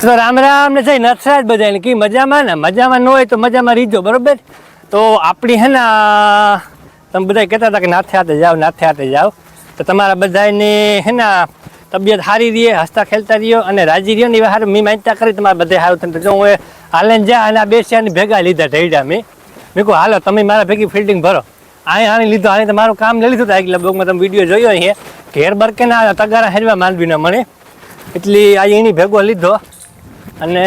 તો રામ રામ ને જય નથરાજ બધાને કી મજામાં ને? મજામાં ન હોય તો મજામાં રીજો, બરોબર? તો આપણી હે ને તમે બધા કહેતા હતા કે નાથે હાથે જાઓ, નાથે હાથે જાઓ. તો તમારા બધાને હે ને તબિયત સારી રહીએ, હસતા ખેલતા રહ્યો અને રાજી રહ્યો ને એવા સારું મેં માનતા કરી તમારા બધા સારું થયું જો હું એ હાલેને જા અને આ બેસ્યા શિયાની ભેગા લીધા ઢેડા મેં. મેં કહું હાલો, તમે મારા ભેગી ફિલ્ડિંગ ભરો. અહીં આને લીધો આને તમારું કામ લઈ લીધું એક બ્લોગમાં તમે વીડિયો જોયો અહીંયા ઘેર બરકે ના તગારા હેરવા માંડવીના મને એટલે આ એની ભેગો લીધો. અને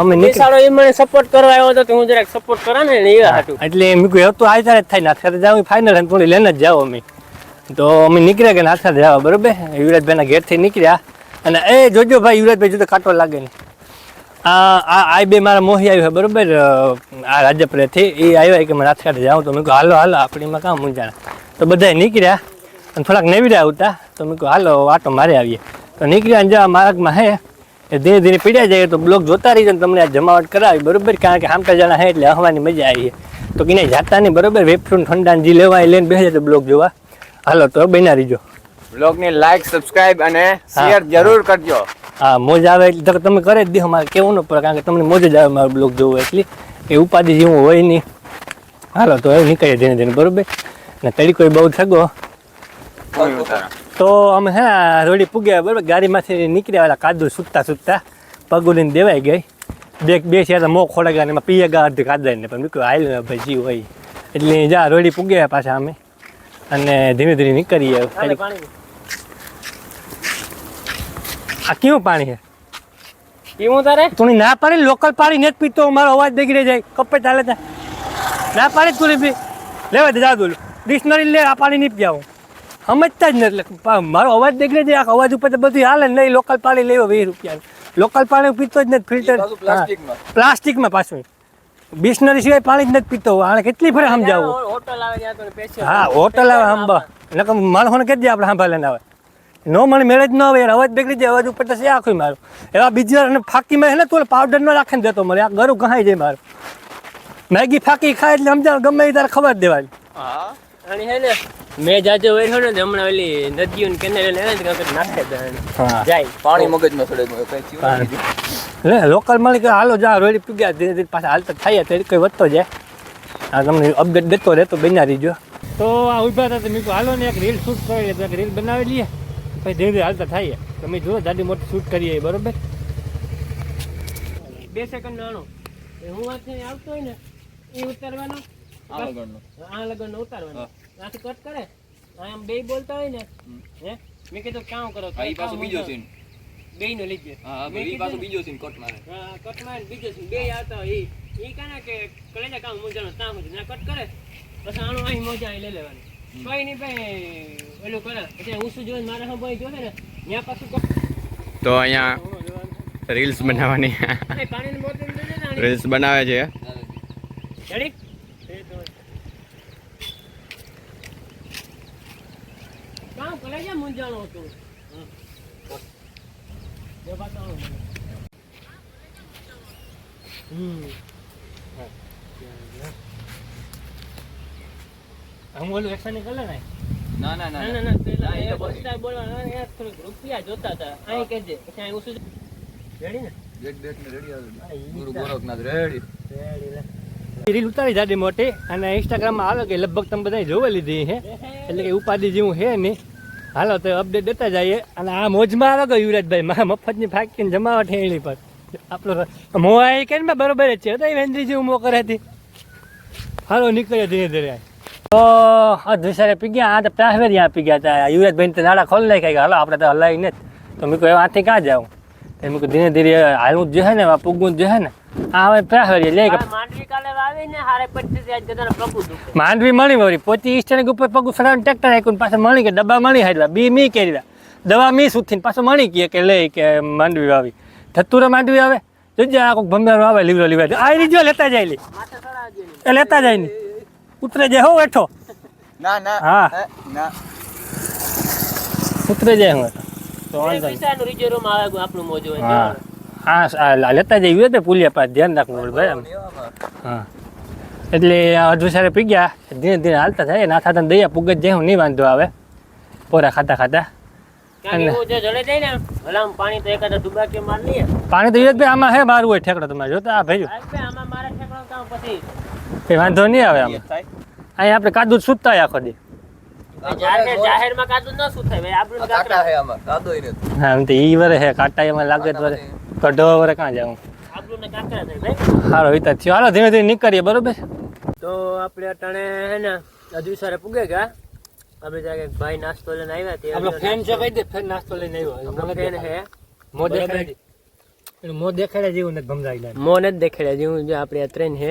અમે નિશાળો એ મને સપોર્ટ કરવા આવ્યો હતો તો હું જરાક સપોર્ટ કરો ને એ હતું એટલે એમ કહ્યું હતું તો આ ત્યારે જ થાય નાથે જાવ ફાઇનલ અને થોડી લઈને જ જાઓ અમે. તો અમે નીકળ્યા કે નાથે જવા બરોબર? યુવરાજભાઈના ઘેરથી નીકળ્યા. અને એ જોજો ભાઈ યુવરાજભાઈ જો તો કાંટો લાગે ને. આ આ બે મારા મોહી આવ્યો બરોબર? આ રાજપુરેથી એ આવ્યા કે મારે નાથે જાઉં. તો મેં કહ્યું હાલો હાલો આપણીમાં કામ મૂંઝાણા તો બધા નીકળ્યા અને થોડાક નેવીડા આવતા તો મેં કહ્યું હાલો આટો મારે આવીએ. તો નીકળ્યા અને જવા માર્ગમાં હે એ ધીરે ધીરે પીડ્યા જાય તો બ્લોક જોતા રહીજો ને તમને આ જમાવટ કરાવી બરોબર? કારણ કે હામટા જણા હે એટલે હવાની મજા આવી તો નહીં જાતા નહીં બરોબર? વેપફ્રૂટ ઠંડા જે લેવા એ લઈને બેસે તો બ્લોક જોવા. હાલો તો બના રહીજો. બ્લોગને લાઈક સબસ્ક્રાઇબ અને શેર જરૂર કરજો. હા મોજ આવે એટલે તમે કરે જ દો મારે કેવું ન પડે કારણ કે તમને મોજ જ આવે મારો બ્લોગ જોવો એટલી. એ ઉપાધિ જેવું હોય નહીં. હાલો તો હવે નીકળીએ ધીરે ધીરે બરોબર? ને તડીકો બહુ થગો. તો અમે હે રોડી પૂગ્યા બરાબર ગાડીમાંથી નીકળ્યા ઓલા કાદુ સૂતા સૂતા પગુલીને દેવાઈ ગઈ. બે બે છે મો મોં ખોડા ગયા ને એમાં પીએ ગયા અડધી કાદાઈને પણ મૂક્યું હાલ ભાઈ હોય. એટલે જા રોડી પૂગ્યા પાછા અમે. અને ધીમે ધીમે નીકળીએ. આ કેવું પાણી છે? પીવું તારે? તું ના પાડી લોકલ પાણી ને જ પીતો મારો અવાજ બગડી જાય. કપે ચાલે ત્યાં ના પાડી તું પી લેવા દે જા દોલું. ડિક્શનરી લે આ પાણી નહીં પીવું સમજતા જ નથી એટલે મારો અવાજ દેખને જાય આ અવાજ ઉપર તો બધું હાલે નહીં. લોકલ પાણી લેવો વીસ રૂપિયા લોકલ પાણી પીતો જ નથી ફિલ્ટર પ્લાસ્ટિકમાં. પ્લાસ્ટિકમાં પાછું. બિસ્નરી સિવાય પાણી જ નથી પીતો આને કેટલી ફરે સમજાવું? હોટલ આવે ત્યાં તો પેશિયલ હા હોટલ આવે હંબા નકર માણસોને કહી દે આપણે સાંભળે ના આવે? નો મને મેળે જ ન આવે. અવાજ બગડી જાય અવાજ ઉપર તો છે આખું મારું. એવા બીજી અને ફાકીમાં છે ને તું પાવડર ન રાખીને દેતો મને આ ગરું ઘાઈ જાય મારું. મેગી ફાકી ખાય એટલે સમજાવ ગમે એ તારે ખબર જ દેવાની. હા. અને હે ને મેં જાજો વેઠો ને હમણાં ઓલી નદીઓ ને કેનાલે ને તો નાખે જાય. પાણી મગજમાં ગયું, કઈ થયું લે લોકલ મળી કે હાલો જા રોડી પૂગ્યા ધીરે ધીરે પાછા હાલતા થાય તો કઈ વધતો જાય. આ તમને અપડેટ દેતો રહેતો બન્યા રહીજો. તો આ ઊભા હતા મેં હાલો ને એક રીલ શૂટ કરી તો એક રીલ બનાવી લઈએ. પછી ધીરે ધીરે હાલતા થાય તમે જુઓ દાદી મોટી શૂટ કરીએ બરોબર? બે સેકન્ડ નાનો. એ હું આથી આવતો હોય ને એ ઉતારવાનો. આ વગરનો. આ લગન ઉતારવાનો. આથી કટ કરે. આમ બે બોલતા હોય ને હે? મેં કીધું કામ કરો હા, પાછો બીજો scene. બે નો લીધે. હા, હા, પાછો ને, બીજો scene cut મારે. હા, કટ મારે બીજો scene. બે આવતા ઈ ઈ કાના કે કલેજા કામ મુંજાનો ત્યાં સુધી ના કટ કરે. પછી આનું અહીં મોજા લઈ લેવાની. કોઈ નહીં ભાઈ ઓલું કરે. પછી ઊંસું જોઈને મારે ભાઈ જોશે ને ત્યાં પાછું તો અહીંયા રીલ્સ બનાવવાની. રીલ્સ બનાવે છે Ready? કામ કરે છે મુંજાણો હતું બે બતાવો મને. હમ. હું ઓલું એક્શન કરે ને ના, ના, ના, ના, ના, ના. ના, પેલા એ બોલતા બોલવા, ના, રૂપિયા જોતા હતા. અહીં કહેજે. જ- ને? હા, ગુરુ તો. ગોરખનાથ ready. રીલ ઉતારી જાડી મોટી અને ઇન્સ્ટાગ્રામમાં આવે કે લગભગ તમે બધા જોવા લીધી છે એટલે કે ઉપાધિ જેવું છે નહીં હાલો, તો અપડેટ દેતા જઈએ. અને આ મોજમાં આવે ગયો યુવરાજભાઈ. મારા મફતની ફાકીને જમાવટ એની પર. આપણો મોં એ કે બરોબર જ છે. તો વેન્દ્રીજી ઉમો મો કરે હતી હાલો, નીકળ્યો ધીરે ધીરે. તો આ ધુસારે પી ગયા, આ તો પ્રાહવેરિયા પી ગયા હતા યુવરાજભાઈ તો નાડા ખોલી નાખ્યા હાલો, આપણે તો હલાવી જ. તો મેં કહ્યું, આથી ક્યાં જાઉં? તો કે ધીરે ધીરે હાલવું જ છે ને આ પૂગવું જે છે ને. આ હવે પ્રાહવેરિયા લે કે માંડવી કાલે વાવીને હારે પચીસ. માંડવી મળી વળી. પોચી સ્ટેન્ડ ઉપર પગ સડાવીને ટ્રેક્ટર આખ્યું પાછું મળી કે ડબ્બા મળી હાડવા બી મી કરી દવા મી સુથીને પાછો મળી કે કે લે કે માંડવી આવી ધતુરા માંડવી આવે. જોજે આ કોઈક ભંગારો આવે લીવડો લીવડો. આ રીજો લેતા જાય લી. એ લેતા જાય ને. ઉતરે જાય હો બેઠો ના, ના, હા. ના. ઉતરે જાય હું તો હા. હા આ લેતા પુલિયા પાસે. ધ્યાન રાખવું ભાઈ હા. એટલે આ અધુસારે પી ગયા. ધીરે ધીરે હાલતા થાય ના થતા દયા પુગત જાય હું નહીં વાંધો આવે. પોરા ખાતા ખાતા. જો પાણી તો એક ડુબાકી પાણી તો આમાં હે મારું હોય ઠેકડો તમારે. જોતા આ ભાઈ આમાં મારા ઠેકડો કામ પછી. વાંધો નહીં આવે આમાં. અહીંયા આપણે કાદુ સુતા આખો દી. જાહેરમાં કાદુ ન શું થાય ભાઈ આપણું કાકરા હા તો ઈ વરે હે કાંટા એમાં લાગે વરે. કઢો વરે કાં જાઉં? આપણું ને કાકરા થાય ભાઈ. સારો હિતા થયો. હાલો ધીમે ધીમે નીકળીએ બરોબર? તો આપણે અટાણે હે ને હજુ સારે પૂગે ગયા આપણે ત્યાં ભાઈ નાસ્તો લઈને આવ્યા તે આપણો ફેન છે દે નાસ્તો લઈને આવ્યો. આપણો હે મો દેખાડે. મો દેખાડે જેવું નથી ભમરાઈ જાય જ દેખાડ્યા જેવું. જો આપણે આ ટ્રેન હે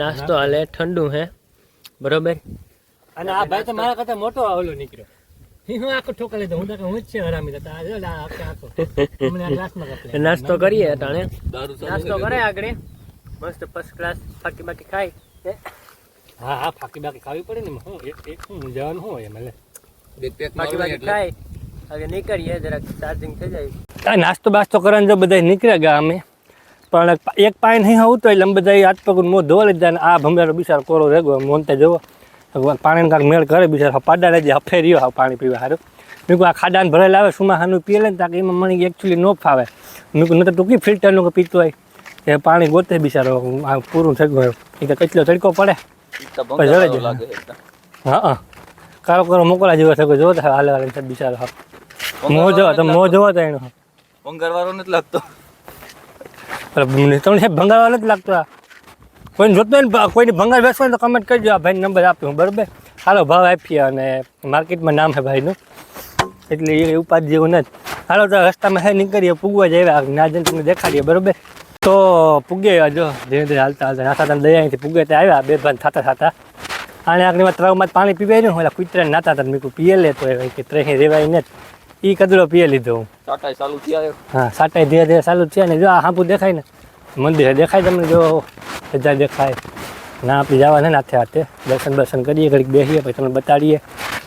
નાસ્તો હાલે ઠંડુ હે બરોબર? અને આ ભાઈ તો મારા કરતા મોટો આવલો નીકળ્યો. હું આખો ઠોકા લીધો. હું તો હું જ છે હરામી તો આ જો આ આખે આખો. અમને આ ગ્લાસમાં કાપી લે. નાસ્તો કરીએ અટાણે. નાસ્તો કરે આગળ. મસ્ત ફર્સ્ટ ક્લાસ ફાકી બાકી ખાઈ હા? હા ફાકી બાકી ખાવી પડે ને હું એક એક હું જવાનું હું એમ એટલે ફાકી બાકી ખાઈ આગળ નીકળીએ જરાક ચાર્જિંગ થઈ જાય. કાંઈ નાસ્તો બાસ્તો કરવાનું જો બધા નીકળ્યા ગયા અમે પણ એક પાણી નહીં આવું તો એટલે અમે બધા હાથ પગ મોં ધોવા લીધા ને આ ભમરાનો બિચારો કોરો રેગો મોનતા જોવો. પાણીને કાંઈક મેળ કરે બિચારો પાડા ને જે હફે રહ્યો પાણી પીવા સારું મેં આ ખાડાને ભરેલા આવે સુમાહાનું પીએ લે ને તાકે એમાં મને એકચ્યુઅલી ન ફાવે. મેં કહું તો ટૂંકી ફિલ્ટરનું પીતો હોય? એ પાણી ગોતે બિચારો આ પૂરું થઈ ગયું એ તો કચલો તડકો પડે? પછી જડે જાય. હા હા. કારો કારો મોકલા જેવો થયો જો હાલે હાલે છે બિચારો હા મોં જોવા તો મોં જોવા તો એનો. પંગરવાળો નથી લાગતો. તમને સાહેબ નથી લાગતો આ? કોઈને જોતો હોય ને ભ- કોઈને ભંગાર બેસવો હોય તો કમેન્ટ કરજો. આ ભાઈને નંબર આપ્યો બરાબર? હાલો ભાવ આપીએ અને માર્કેટમાં નામ છે ભાઈનું. એટલે એ ઉપાધિ જેવું નથી. હાલો તો રસ્તામાં હે નીકળીએ પૂગવા જાય ના જઈને તમને દેખાડીએ બરાબર? તો પૂગે આવ્યા જો ધીરે ધીરે હાલતા હાલતા. નાતા હતા દયા અહીંથી પૂગે ત્યાં આવ્યા બે ભાન થતા થતા. આને આગળમાં ત્રવમાં પાણી પીવાય ને ઓલા કૂતરાને નાતા હતા મેં કહું પીએ લે તો એ કે ત્રેહી રેવાય ને. એ કદડો પીએ લીધો હું. ટાટા ચાલુ થયા હા સાટાઈ ધીરે ધીરે ચાલુ જ છે ને જો આ હાંપુ દેખાય ને. મંદિર દેખાય તમને? જો બધા દેખાય. ના આપણે જવાના નાથે હાથે દર્શન દર્શન કરીએ ઘડીક બેસીએ પછી તમને બતાડીએ.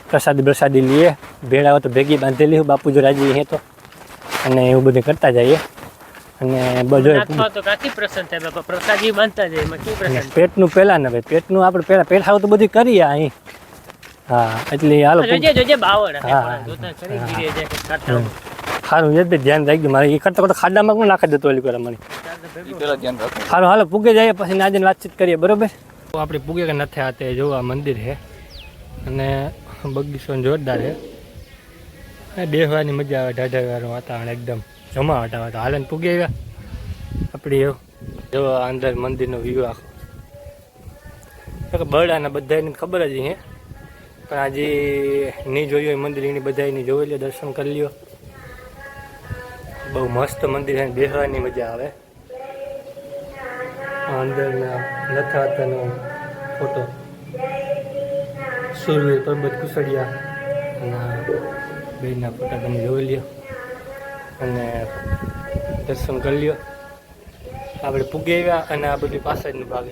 પ્રસાદી પ્રસાદી લઈએ. ભેળાઓ તો ભેગી બાંધેલી હોય બાપુ જો રાજી હે તો. અને એવું બધું કરતા જઈએ. અને બધો પેટનું પહેલા ને ભાઈ પેટનું આપણે પહેલા ખાવ તો બધું કરીએ અહીં. હા એટલે હાલો જોજે જોજે બાવળ હે. છે સારું એ ધ્યાન રાખજો. મારે એ કરતા કરતા ખાડામાં પણ નાખી દેતો ઓલી કરે મને. એ પેલા હાલો હાલો પૂગે જઈએ પછી નાજે વાતચીત કરીએ બરોબર? તો આપણે પૂગે કે નથી આ તે જોવા મંદિર છે. અને બગીચો જોરદાર છે. આ બેસવાની મજા આવે ઢાઢા વાળું વાતાવરણ એકદમ. જમા આવે તો હાલને ને પૂગે આવ્યા. આપણી એવું જો અંદર મંદિરનો વ્યૂ આખો. બરડાના બધાને ખબર જ હે. પણ આજે નહીં જોયું હોય મંદિર એની બધાની જોઈ લ્યો દર્શન કરી લ્યો. બહુ મસ્ત મંદિર છે બેસવાની મજા આવે. અંદરના લથાતાનો ફોટો. સૂર્ય પરબત કુસડિયા અને બેના ફોટા તમે જોઈ લ્યો. અને દર્શન કરી લ્યો. આપણે પૂગી આવ્યા અને આ બધી પાછળનો ભાગ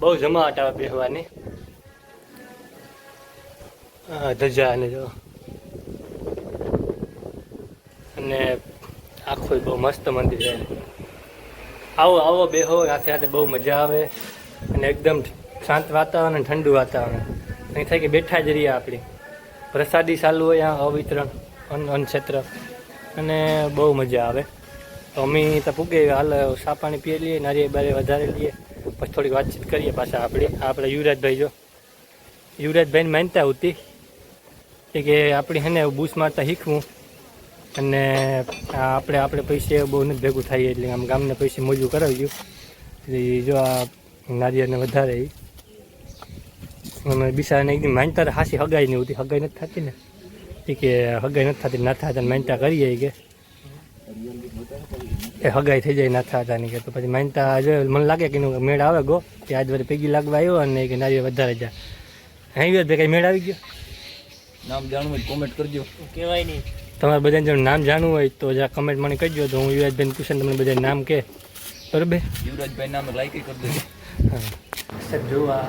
બહુ જમાવટ આવે બેસવાની ધજા અને જો અને આખું બહુ મસ્ત મંદિર છે. આવો આવો, બેહો સાથે સાથે બહુ મજા આવે અને એકદમ શાંત વાતાવરણ અને ઠંડુ વાતાવરણ. અહીં થાય કે બેઠા જ રહીએ આપણી. પ્રસાદી ચાલુ હોય આ અવિતરણ, અન્ન અન્નક્ષેત્ર અને બહુ મજા આવે. અમે તો પૂગે હાલ સા પાણી પીએ લઈએ, નારિયેળ બારે વધારે લઈએ. પછી થોડીક વાતચીત કરીએ પાછા આપણી, આપણે યુવરાજભાઈ જો. યુવરાજભાઈને માનતા હતી કે આપણી હે ને બૂસ મારતા શીખવું. અને આપણે આપણે પૈસે બહુ નથી ભેગું થાય એટલે આમ ગામને પૈસે મોજું કરાવ્યું એટલે જો આ નારિયેળને વધારે અમે બિચારાને એકદમ માનતા હાસી હગાઈ નહીં હોતી હગાઈ નથી થતી ને. એ કે હગાઈ નથી થતી ના થતા માનતા કરીએ ઈ કે. એ હગાઈ થઈ જાય ના થતા નહીં કે. તો પછી માનતા જો મને લાગે કે એનો મેળ આવે ગો કે આજ વડે પેગી લાગવા આવ્યો અને કે નારિયેળ વધારે જાય. અહીં ભેગા મેળ આવી ગયો? નામ જાણવું કોમેન્ટ કરજો. કહેવાય નહીં. તમારે બધાને જો નામ જાણવું હોય તો જરા કમેન્ટ મને કરજો તો હું યુવરાજભાઈને પૂછીને તમને બધા નામ કે. બરાબર? યુવરાજભાઈ નામ લાઈક કરી દેજો. હા. સાહેબ જો આ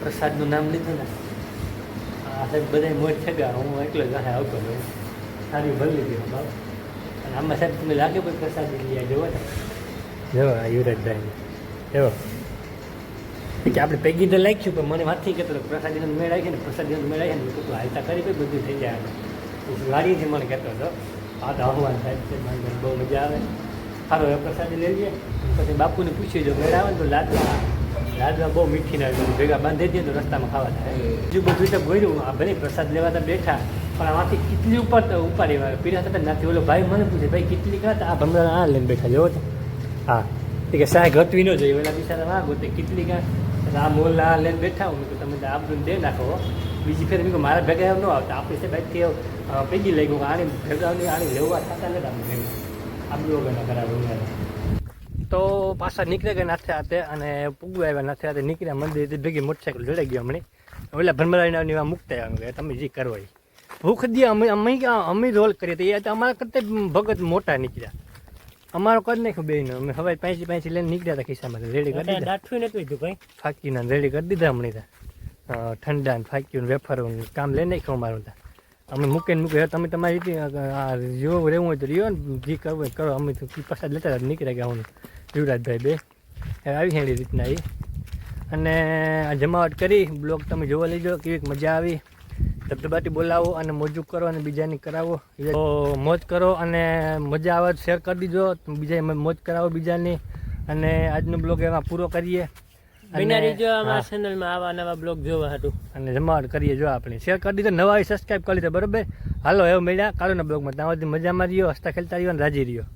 પ્રસાદનું નામ લીધું ને આ સાહેબ બધા મોજ થયા. હું એકલો જ આવતો રહ્યો. સારી ભરી લીધી બાપ. અને આમાં સાહેબ તમને લાગે પણ પ્રસાદ લઈ જોવો ને જો આ યુવરાજભાઈ. જો કે આપણે પેગી તો લાગ્યું પણ મને વાતથી કહેતો પ્રસાદીનો મેળ આવી ને પ્રસાદીનો મેળ આવી ને મેં હાલતા કરી બધું થઈ જાય પછી વાડીથી મને કહેતો હતો આ તો આહવાન સાહેબ છે બહુ મજા આવે. સારો એ પ્રસાદી લઈ લઈએ પછી બાપુને પૂછ્યું, જો મેળ આવે ને તો લાદવા લાદવા બહુ મીઠી ના ભેગા બાંધી દે તો રસ્તામાં ખાવા થાય. બીજું બધું તો ગોર્યું આ ભલે પ્રસાદ લેવા તો બેઠા, પણ આમાંથી કેટલી ઉપર તો ઉપાડી વાળા પીડા થતા નથી ઓલો ભાઈ મને પૂછે, ભાઈ કેટલી કાં આ ભમરા આ લઈને બેઠા જોવો તો. હા, એ કે સાહેબ ઘટવી ન જોઈએ એના બિચારા આ ગોતે કેટલી કાં આ મોલ આ લઈને બેઠા હું. તમે આબરૂને દે નાખો બીજી ફેર મેં મારા ભેગા એમ ન આવતા. આપણે છે બાઈકથી પેગી લઈ ગયું આની ભેગા આની લેવા થતા નથી આપણે આબરૂ વગરના કરાવે તો પાછા નીકળ્યા ગયા નાથે હાથે અને પૂગવા આવ્યા નાથે હાથે નીકળ્યા મંદિર ભેગી મોટરસાઇકલ જોડાઈ ગયો હમણાં. એટલે ભરમરાઈના એવા મૂકતા આવ્યા કે તમે જે કરો એ. ભૂખ દી અમે અમે અમે રોલ કરીએ તો એ અમારા કરતાં ભગત મોટા નીકળ્યા. અમારો કદ નાખ્યું બેન અમે હવે પાંચી પાંચી લઈને નીકળ્યા હતા ખિસ્સામાં. રેડી કરી દીધા. દાઠું નતું કીધું ભાઈ. ફાકીના રેડી કરી દીધા હમણાં ત્યાં ઠંડા ને ફાક્યું વેફરો કામ લઈ નાખ્યું અમારું ત્યાં અમે મૂકીને મૂકે તમે તમારી રીતે આ રહેવું હોય તો રહ્યો ને, જે કરવું કરો. અમે તો પ્રસાદ લેતા નીકળ્યા ગયા હું યુવરાજભાઈ બે. આવી એની રીતના એ અને આ જમાવટ કરી, બ્લોગ તમે જોવા લેજો કેવી મજા આવી. ધબધબાટી બોલાવો અને મોજું કરો અને બીજાની કરાવો. તો મોજ કરો અને મજા આવે શેર કરી દીજો બીજા મોજ કરાવો બીજાની. અને આજનો બ્લોગ એમાં પૂરો કરીએ. બિના જો. અમારા ચેનલમાં આવા નવા બ્લોગ જોવા હતું અને જમાવટ કરીએ જો આપણે. શેર કરી દીધો નવા સબસ્ક્રાઇબ કરી દીધો બરોબર? હાલો એવું મળ્યા કાલોના બ્લોગમાં ત્યાં સુધી મજામાં રહ્યો હસતા ખેલતા રહ્યો અને રાજી રહ્યો.